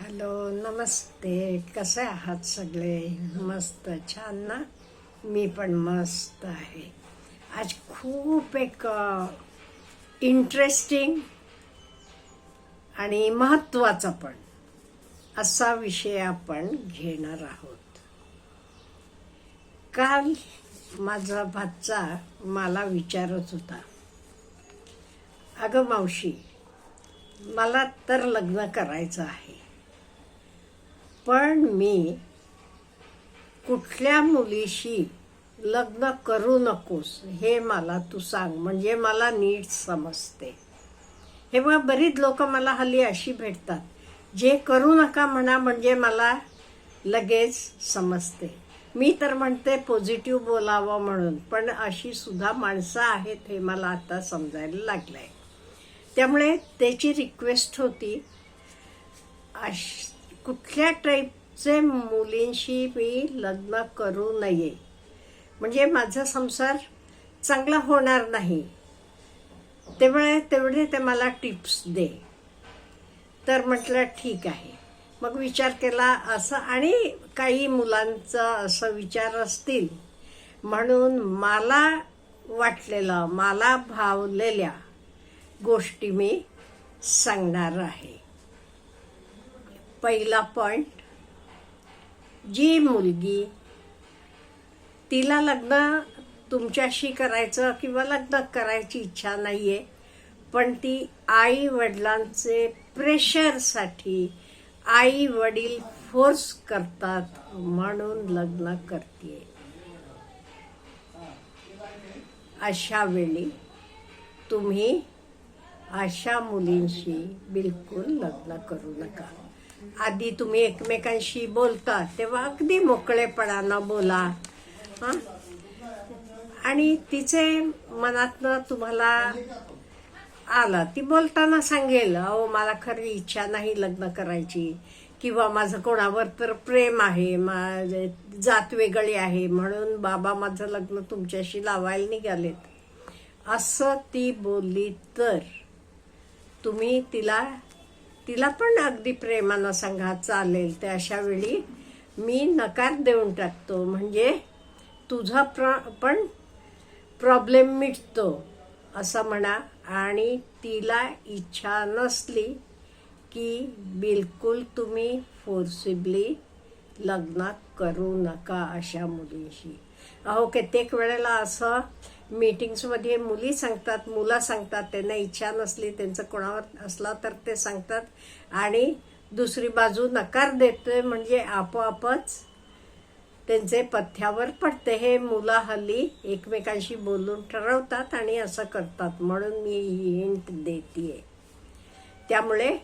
Hello नमस्ते. कसे आहात सगळे? मस्त छान ना? मी पण मस्त आहे. आज खूप एक इंटरेस्टिंग आणि महत्त्वाचा पण असा विषय आपण घेणार आहोत. काल माझा भाचा मला विचारत होता अगं मावशी मला तर लग्न करायचं आहे. पण मी कुठल्या मुलीशी लग्न करू नकोस हे मला तू सांग. म्हणजे मला नीट समजते. हे बघा बरीच लोक मला हल्ली अशी भेटतात. जे करू नका म्हणा म्हणजे मला लगेच समजते. मी तर म्हणते पॉझिटिव्ह बोलावं म्हणून. पण अशी सुद्धा माणसं आहेत हे मला आता समजायला लागलंय. त्यामुळे त्याची रिक्वेस्ट होती. अश कुठल्या टाईपचे मुलींशी मी लग्न करू नये. म्हणजे माझा संसार चांगला होणार नाही. त्यामुळे तेवढे ते मला टिप्स दे. तर म्हटलं ठीक आहे. मग विचार केला असं आणि काही मुलांचं असं विचार असतील. म्हणून मला वाटलेलं मला भावलेल्या गोष्टी मी सांगणार आहे. पहिला पॉइंट जी मुलगी तिला लग्न तुमच्याशी करायचं किंवा लग्न करायची इच्छा नाही आहे पण ती आई वडिलांचे प्रेशरसाठी आई वडील फोर्स करतात म्हणून लग्न करते अशा वेळी तुम्ही अशा मुलींशी बिलकुल लग्न करू नका. आधी तुम्ही एकमेकांशी बोलता तेव्हा अगदी मोकळेपणानं बोला. हां? आणि तिचे मनातनं तुम्हाला आलं. ती बोलताना सांगेल अहो मला खरी इच्छा नाही लग्न करायची किंवा माझं कोणावर तर प्रेम आहे माझे जात वेगळी आहे म्हणून बाबा माझं लग्न तुमच्याशी लावायला निघालेत. असं ती बोलली तर तुम्ही तिला तिला पण अगदी प्रेमानं सांगा चालेल. ते अशा वेळी मी नकार देऊन टाकतो. म्हणजे तुझा प्र पण प्रॉब्लेम मिटतो असं म्हणा. आणि तिला इच्छा नसली की बिलकुल तुम्ही फोर्सिबली लग्न करू नका अशा मुलीशी. अहो कित्येक वेळेला असं मीटिंग्समध्ये मुली सांगतात मुलं सांगतात त्यांना इच्छा नसली त्यांचं कोणावर असला तर ते सांगतात. आणि दुसरी बाजू नकार देतोय म्हणजे आपोआपच त्यांचे पथ्यावर पडते. हे मुलं हल्ली एकमेकांशी बोलून ठरवतात आणि असं करतात. म्हणून मी ही हिंट देते त्यामुळे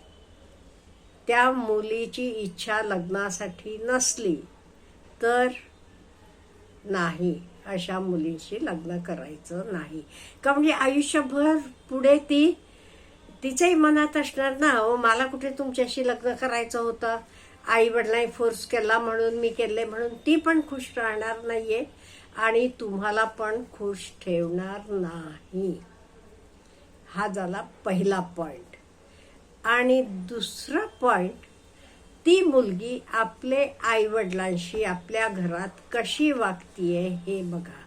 त्या मुलीची इच्छा लग्नासाठी नसली तर नाही. अशा मुलीशी लग्न करायचं नाही. का म्हणजे आयुष्यभर पुढे ती तिच्याही मनात असणार ना हो मला कुठे तुमच्याशी लग्न करायचं होतं? आई वडिलांनी फोर्स केला म्हणून मी केले म्हणून. ती पण खुश राहणार नाहीये आणि तुम्हाला पण खुश ठेवणार नाही. हा झाला पहिला पॉइंट आणि दुसरा पॉइंट ती मुलगी आपले आई वडिलांशी आपल्या घरात कशी वागतीये हे बघा.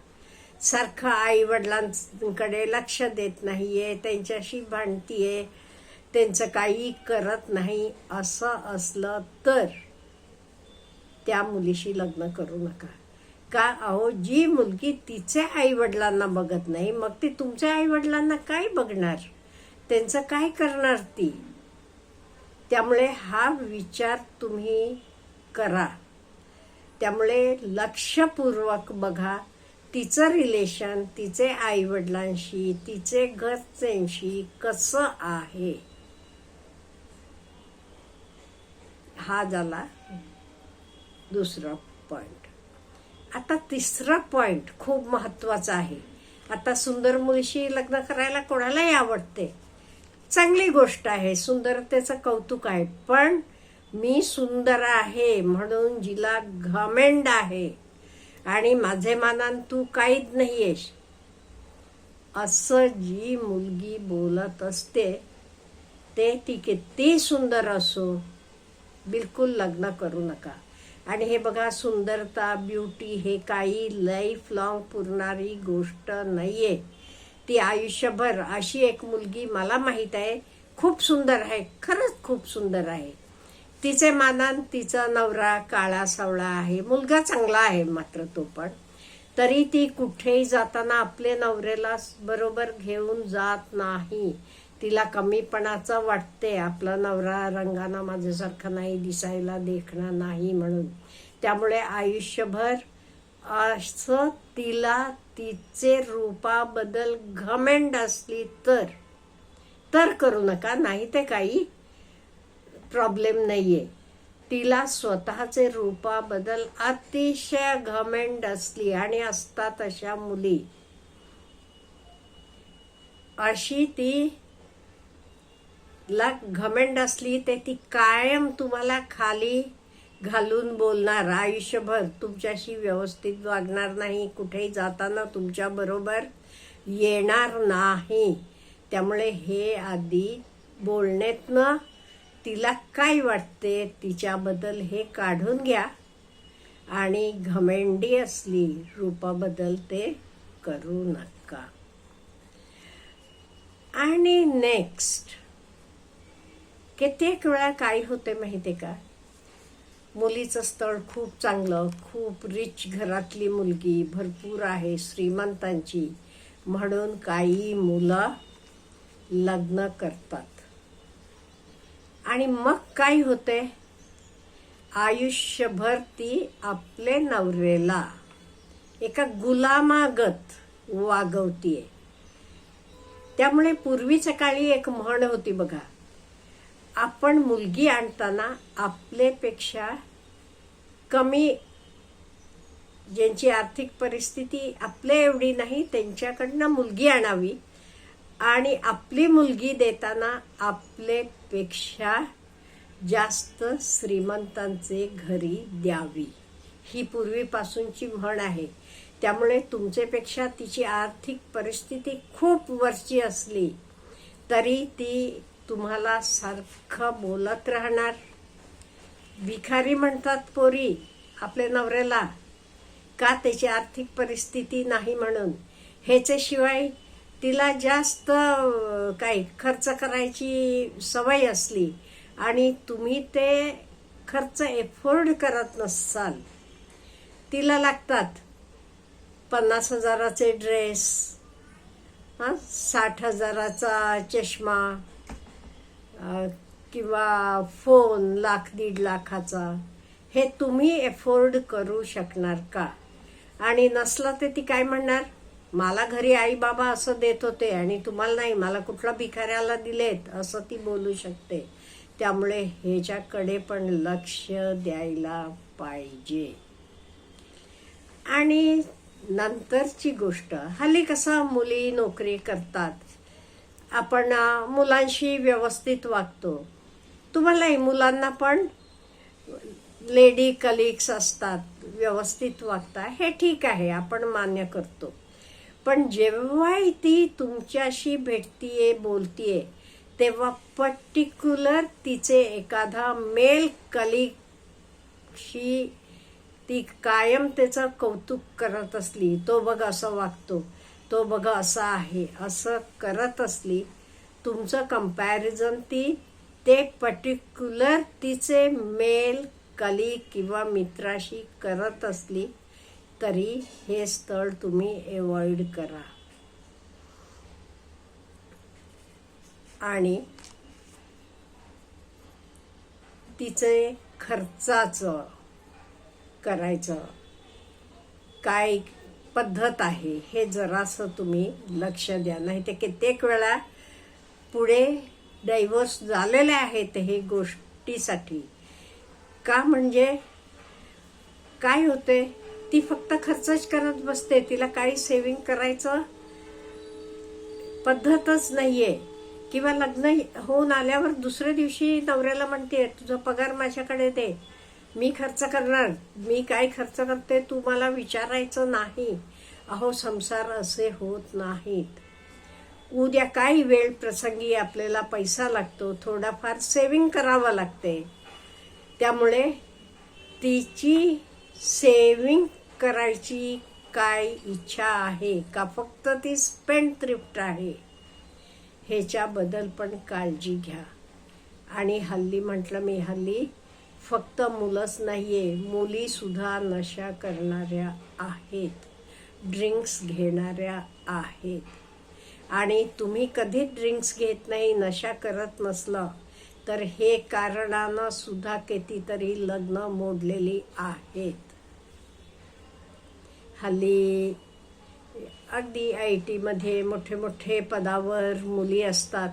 सारखं आई वडिलांकडे लक्ष देत नाहीये त्यांच्याशी भांडतीये त्यांचं काही करत नाही असं असलं तर त्या मुलीशी लग्न करू नका. का अहो जी मुलगी तिचे आई वडिलांना बघत नाही मग ती तुमच्या आई वडिलांना काय बघणार? त्यांचं काय करणार ती? त्यामुळे हा विचार तुम्ही करा. त्यामुळे लक्षपूर्वक बघा तिचं रिलेशन तिचे आईवडिलांशी तिचे घरच्यांशी कसं आहे? हा झाला दुसरा पॉइंट आता तिसरा पॉइंट खूप महत्त्वाचा आहे. आता सुंदर मुलीशी लग्न करायला कोणालाही आवडते. चांगली गोष्ट आहे सुंदरतेचं कौतुक आहे. पण मी सुंदर आहे म्हणून जिला घमेंड आहे. आणि माझे मानान तू काहीच नाही आहेस असं जी मुलगी बोलत असते ते ती किती सुंदर असो बिलकुल लग्न करू नका. आणि हे बघा सुंदरता ब्युटी हे काही लाईफ लॉंग पुरणारी गोष्ट नाही आहे ती आयुष्यभर अशी एक मुलगी मला माहीत आहे. खूप सुंदर आहे. खरंच खूप सुंदर आहे. तिचे मानान तिचा नवरा काळा सावळा आहे. मुलगा चांगला आहे मात्र तो पण. तरी ती कुठेही जाताना आपले नवऱ्याला बरोबर घेऊन जात नाही. तिला कमीपणाचं वाटते. आपला नवरा रंगाना माझ्यासारखा नाही दिसायला देखणं नाही म्हणून. त्यामुळे आयुष्यभर असं तिला तिचे रूपाबद्दल घमेंड असली तर तर करू नका नाही ते काही प्रॉब्लेम नाहीये. तिला स्वतःचे रूपाबद्दल अतिशय घमेंड असली आणि असतात अशा मुली. अशी ती ला घमेंड असली ते ती कायम तुम्हाला खाली घालून बोलणार आयुष्यभर तुमच्याशी व्यवस्थित वागणार नाही कुठेही जाताना तुमच्या बरोबर येणार नाही. त्यामुळे हे आधी बोलण्यातनं तिला काय वाटते तिच्याबद्दल हे काढून घ्या. आणि घमेंडी असली रूपाबद्दल ते करू नका. आणि नेक्स्ट कित्येक वेळा काय होते माहिती का? मुलीचं स्थळ खूप चांगलं खूप रिच घरातली मुलगी भरपूर आहे श्रीमंतांची. म्हणून काही मुलं लग्न करतात. आणि मग काय होते? आयुष्यभर ती आपले नवरेला एका गुलामागत वागवतीये. त्यामुळे पूर्वीच्या काळी एक म्हण होती बघा आपण मुलगी आणताना आपलेपेक्षा कमी ज्यांची आर्थिक परिस्थिती आपल्या एवढी नाही त्यांच्याकडनं मुलगी आणावी. आणि आपली मुलगी देताना आपलेपेक्षा जास्त श्रीमंतांचे घरी द्यावी. ही पूर्वीपासूनची म्हण आहे. त्यामुळे तुमच्यापेक्षा तिची आर्थिक परिस्थिती खूप वरची असली तरी ती तुम्हाला सारखं बोलत राहणार. भिखारी म्हणतात पोरी आपल्या नवऱ्याला का त्याची आर्थिक परिस्थिती नाही म्हणून? ह्याच्याशिवाय तिला जास्त काही काय खर्च करायची सवय असली आणि तुम्ही ते खर्च एफोर्ड करत नसाल. तिला लागतात पन्नास हजाराचे ड्रेस हां साठ हजाराचा चष्मा किंवा फोन लाख दीड लाखाचा हे तुम्ही एफोर्ड करू शकणार का? आणि नसलं ते ती काय म्हणणार? मला घरी आई बाबा असं देत होते आणि तुम्हाला नाही मला कुठला भिकाऱ्याला दिलेत असं ती बोलू शकते. त्यामुळे ह्याच्याकडे पण लक्ष द्यायला पाहिजे. आणि नंतरची गोष्ट हल्ली कसं मुली नोकरी करतात आपण मुलांशी व्यवस्थित वागतो. तुम्हालाही मुलांना पण लेडी कलिग्स असतात व्यवस्थित वागता हे ठीक आहे आपण मान्य करतो. पण जेव्हा ती तुमच्याशी भेटतीये बोलतीये तेव्हा पर्टिक्युलर तिचे एखादा मेल कलिगशी ती कायम त्याचं कौतुक करत असली तो बघ असं वागतो. तो बघा असा आहे. असं करत असली तुमचं कंपॅरिझन ती ते पर्टिक्युलर तिचे मेल कली किंवा मित्राशी करत असली तरी हे स्थळ तुम्ही एवॉइड करा. आणि तिचे खर्चाचं करायचं. काय पद्धत आहे हे जरासं तुम्ही लक्ष द्या. नाही ते कित्येक वेळा पुढे डायव्होर्स झालेले आहेत हे गोष्टीसाठी. का म्हणजे? काय होते ती फक्त खर्चच करत बसते तिला काही सेविंग करायचं पद्धतच नाहीये. किंवा लग्न होऊन आल्यावर दुसऱ्या दिवशी नवऱ्याला म्हणते तुझा पगार माझ्याकडे दे. मी खर्च करणार? मी काय खर्च करते? तू मला विचारायचं नाही. अहो संसार असे होत नाहीत. उद्या काही वेळ प्रसंगी आपल्याला पैसा लागतो. थोडाफार सेविंग करावा लागते. त्यामुळे तिची सेविंग करायची काय इच्छा आहे का? फक्त ती स्पेंड थ्रिफ्ट आहे ह्याच्याबद्दल पण काळजी घ्या. आणि हल्ली म्हटलं मी हल्ली फक्त मुलंच नाही आहे मुलीसुद्धा नशा करणाऱ्या आहेत ड्रिंक्स घेणाऱ्या आहेत. आणि तुम्ही कधी ड्रिंक्स घेत नाही नशा करत नसलं तर हे कारणानं सुद्धा कितीतरी लग्न मोडलेली आहेत. हल्ली अगदी आय टीमध्ये मोठे मोठे पदावर मुली असतात.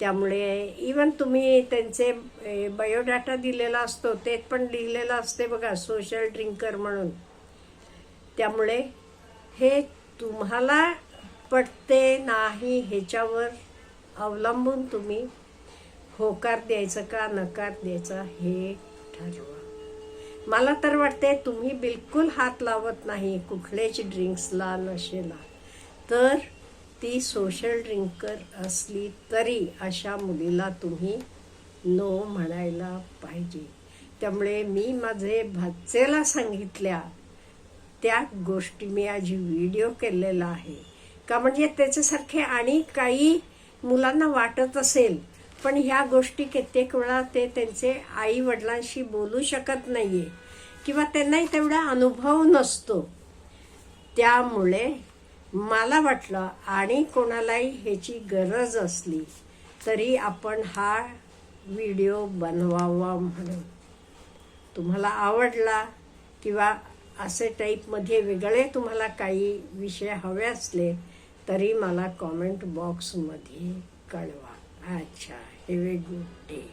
त्यामुळे इवन तुम्ही त्यांचे बायोडाटा दिलेला असतो ते पण लिहिलेलं असते बघा सोशल ड्रिंकर म्हणून. त्यामुळे हे तुम्हाला पटते नाही ह्याच्यावर अवलंबून तुम्ही होकार द्यायचं का नकार द्यायचा हे ठरवा. मला तर वाटते तुम्ही बिलकुल हात लावत नाही कुठल्याच ड्रिंक्सला नशेला. तर ती सोशल ड्रिंकर असली तरी अशा मुलीला तुम्ही नो म्हणायला पाहिजे. त्यामुळे मी माझे भाचेला सांगितल्या त्या गोष्टी मी आज व्हिडिओ केलेला आहे. का म्हणजे त्याच्यासारखे आणि काही मुलांना वाटत असेल पण ह्या गोष्टी कित्येक वेळा ते त्यांचे आई वडिलांशी बोलू शकत नाहीये किंवा त्यांनाही तेवढा अनुभव नसतो. त्यामुळे मला वाटलं आणि कोणालाही ह्याची गरज असली तरी आपण हा व्हिडिओ बनवावा म्हणून. तुम्हाला आवडला किंवा असे टाईपमध्ये वेगळे तुम्हाला काही विषय हवे असले तरी मला कॉमेंट बॉक्समध्ये कळवा. अच्छा हे वे गुड डे